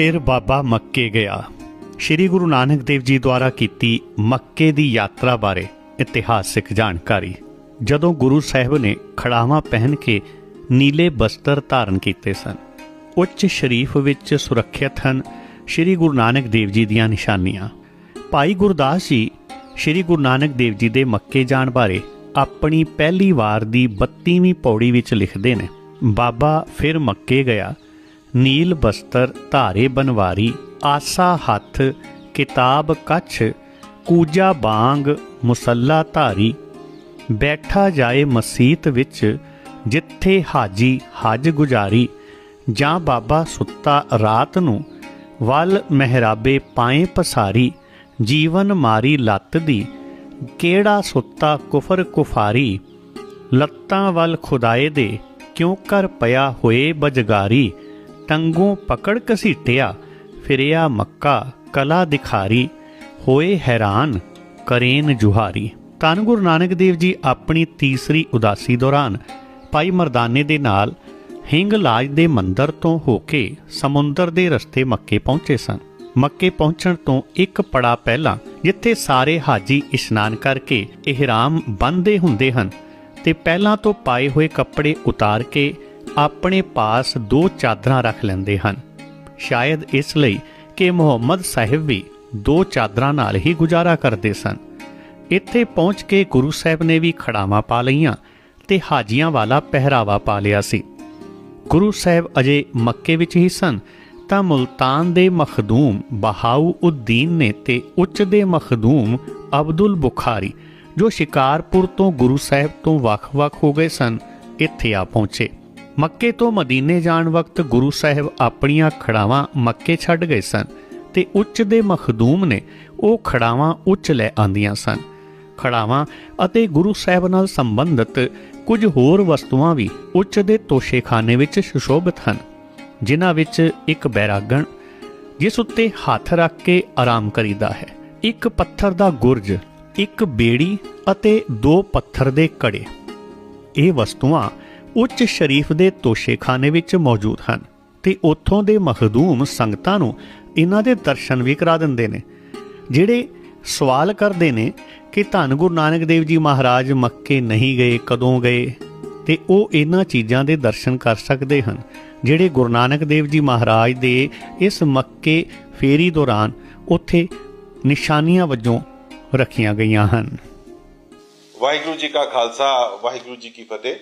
ਫਿਰ ਬਾਬਾ ਮੱਕੇ ਗਿਆ। ਸ੍ਰੀ ਗੁਰੂ ਨਾਨਕ ਦੇਵ ਜੀ ਦੁਆਰਾ ਕੀਤੀ ਮੱਕੇ ਦੀ ਯਾਤਰਾ ਬਾਰੇ ਇਤਿਹਾਸਿਕ ਜਾਣਕਾਰੀ। ਜਦੋਂ ਗੁਰੂ ਸਾਹਿਬ ਨੇ ਖੜਾਵਾਂ ਪਹਿਨ ਕੇ ਨੀਲੇ ਬਸਤਰ ਧਾਰਨ ਕੀਤੇ ਸਨ, ਉੱਚ ਸ਼ਰੀਫ ਵਿੱਚ ਸੁਰੱਖਿਅਤ ਹਨ ਸ੍ਰੀ ਗੁਰੂ ਨਾਨਕ ਦੇਵ ਜੀ ਦੀਆਂ ਨਿਸ਼ਾਨੀਆਂ। ਭਾਈ ਗੁਰਦਾਸ ਜੀ ਸ੍ਰੀ ਗੁਰੂ ਨਾਨਕ ਦੇਵ ਜੀ ਦੇ ਮੱਕੇ ਜਾਣ ਬਾਰੇ ਆਪਣੀ ਪਹਿਲੀ ਵਾਰ ਦੀ 32ਵੀਂ ਪੌੜੀ ਵਿੱਚ ਲਿਖਦੇ ਨੇ। ਬਾਬਾ ਫਿਰ ਮੱਕੇ ਗਿਆ ਨੀਲ ਬਸਤਰ ਧਾਰੇ ਬਨਵਾਰੀ, ਆਸਾ ਹੱਥ, ਕਿਤਾਬ ਕੱਛ, ਕੂਜਾ ਬਾਂਗ, ਮੁਸੱਲਾ ਧਾਰੀ। ਬੈਠਾ ਜਾਏ ਮਸਜਿਦ ਵਿੱਚ, ਜਿੱਥੇ ਹਾਜੀ ਹਜ ਗੁਜ਼ਾਰੀ। ਜਾਂ ਬਾਬਾ ਸੁੱਤਾ ਰਾਤ ਨੂੰ, ਵੱਲ ਮਹਿਰਾਬੇ ਪਾਏ ਪਸਾਰੀ। ਜੀਵਨ ਮਾਰੀ ਲੱਤ ਦੀ, ਕਿਹੜਾ ਸੁੱਤਾ ਕੁਫਰ ਕੁਫਾਰੀ? ਲੱਤਾਂ ਵੱਲ ਖੁਦਾਏ ਦੇ, ਕਿਉਂ ਕਰ ਪਿਆ ਹੋਏ ਬਜਗਾਰੀ? ਟੰਗੋਂ ਪਕੜ ਕਸੀਟਿਆ ਫਿਰਿਆ ਮੱਕਾ, ਕਲਾ ਦਿਖਾਰੀ, ਹੋਏ ਹੈਰਾਨ, ਕਰੇਨ ਜੁਹਾਰੀ। ਧੰਨ ਗੁਰੂ ਨਾਨਕ ਦੇਵ ਜੀ ਆਪਣੀ ਤੀਸਰੀ ਉਦਾਸੀ ਦੌਰਾਨ ਭਾਈ ਮਰਦਾਨੇ ਦੇ ਨਾਲ ਹਿੰਗਲਾਜ ਦੇ ਮੰਦਰ ਤੋਂ ਹੋ ਕੇ ਸਮੁੰਦਰ ਦੇ ਰਸਤੇ ਮੱਕੇ ਪਹੁੰਚੇ ਸਨ। ਮੱਕੇ ਪਹੁੰਚਣ ਤੋਂ ਇੱਕ ਪੜਾ ਪਹਿਲਾਂ ਜਿੱਥੇ ਸਾਰੇ ਹਾਜੀ ਇਸ਼ਨਾਨ ਕਰਕੇ ਇਹਿਰਾਮ ਬੰਨ੍ਹਦੇ ਹੁੰਦੇ ਹਨ ਤੇ ਪਹਿਲਾਂ ਤੋਂ ਪਾਏ ਹੋਏ ਕੱਪੜੇ ਉਤਾਰ ਕੇ ਆਪਣੇ ਪਾਸ ਦੋ ਚਾਦਰਾਂ ਰੱਖ ਲੈਂਦੇ ਹਨ। ਸ਼ਾਇਦ ਇਸ ਲਈ ਕਿ ਮੁਹੰਮਦ ਸਾਹਿਬ ਵੀ ਦੋ ਚਾਦਰਾਂ ਨਾਲ ਹੀ ਗੁਜ਼ਾਰਾ ਕਰਦੇ ਸਨ। ਇੱਥੇ ਪਹੁੰਚ ਕੇ ਗੁਰੂ ਸਾਹਿਬ ਨੇ ਵੀ ਖੜਾਵਾਂ ਪਾ ਲਈਆਂ ਤੇ ਹਾਜੀਆਂ ਵਾਲਾ ਪਹਿਰਾਵਾ ਪਾ ਲਿਆ ਸੀ। ਗੁਰੂ ਸਾਹਿਬ ਅਜੇ ਮੱਕੇ ਵਿੱਚ ਹੀ ਸਨ ਤਾਂ ਮੁਲਤਾਨ ਦੇ ਮਖਦੂਮ ਬਹਾਉ ਉਦੀਨ ਨੇ ਤੇ ਉੱਚ ਦੇ ਮਖਦੂਮ ਅਬਦੁਲ ਬੁਖਾਰੀ, ਜੋ ਸ਼ਿਕਾਰਪੁਰ ਤੋਂ ਗੁਰੂ ਸਾਹਿਬ ਤੋਂ ਵੱਖ-ਵੱਖ ਹੋ ਗਏ ਸਨ, ਇੱਥੇ ਆ ਪਹੁੰਚੇ। ਮੱਕੇ ਤੋਂ ਮਦੀਨੇ ਜਾਣ ਵਕਤ ਗੁਰੂ ਸਾਹਿਬ ਆਪਣੀਆਂ ਖੜਾਵਾਂ ਮੱਕੇ ਛੱਡ ਗਏ ਸਨ ਤੇ ਉੱਚ ਦੇ ਮਖਦੂਮ ਨੇ ਉਹ ਖੜਾਵਾਂ ਉੱਚ ਲੈ ਆਂਦੀਆਂ ਸਨ। ਖੜਾਵਾਂ ਅਤੇ ਗੁਰੂ ਸਾਹਿਬ ਨਾਲ ਸੰਬੰਧਿਤ ਕੁਝ ਹੋਰ ਵਸਤੂਆਂ ਵੀ ਉੱਚ ਦੇ ਤੋਸ਼ੇਖਾਨੇ ਵਿੱਚ ਸੁਸ਼ੋਭਿਤ ਹਨ, ਜਿਨ੍ਹਾਂ ਵਿੱਚ ਇੱਕ ਬੈਰਾਗਣ, ਜਿਸ ਉੱਤੇ ਹੱਥ ਰੱਖ ਕੇ ਆਰਾਮ ਕਰੀਦਾ ਹੈ, ਇੱਕ ਪੱਥਰ ਦਾ ਗੁਰਜ, ਇੱਕ ਬੇੜੀ ਅਤੇ ਦੋ ਪੱਥਰ ਦੇ ਕੜੇ ਇਹ ਵਸਤੂਆਂ ਉੱਚ ਸ਼ਰੀਫ ਦੇ ਤੋਸ਼ੇਖਾਨੇ ਵਿੱਚ ਮੌਜੂਦ ਹਨ ਤੇ ਉੱਥੋਂ ਦੇ ਮਖਦੂਮ ਸੰਗਤਾਂ ਨੂੰ ਇਹਨਾਂ ਦੇ ਦਰਸ਼ਨ ਵੀ ਕਰਾ ਦਿੰਦੇ ਨੇ। ਜਿਹੜੇ ਸਵਾਲ ਕਰਦੇ ਨੇ ਕਿ ਧੰਨ ਗੁਰੂ ਨਾਨਕ ਦੇਵ ਜੀ ਮਹਾਰਾਜ ਮੱਕੇ ਨਹੀਂ ਗਏ, ਕਦੋਂ ਗਏ, ਤੇ ਉਹ ਇਹਨਾਂ ਚੀਜ਼ਾਂ ਦੇ ਦਰਸ਼ਨ ਕਰ ਸਕਦੇ ਹਨ। ਜਿਹੜੇ ਗੁਰੂ ਨਾਨਕ ਦੇਵ ਜੀ ਮਹਾਰਾਜ ਦੇ ਇਸ ਮੱਕੇ ਫੇਰੀ ਦੌਰਾਨ ਉੱਥੇ ਨਿਸ਼ਾਨੀਆਂ ਵਜੋਂ ਰੱਖੀਆਂ ਗਈਆਂ ਹਨ। ਵਾਹਿਗੁਰੂ ਜੀ ਕਾ ਖਾਲਸਾ, ਵਾਹਿਗੁਰੂ ਜੀ ਕੀ ਫਤਿਹ।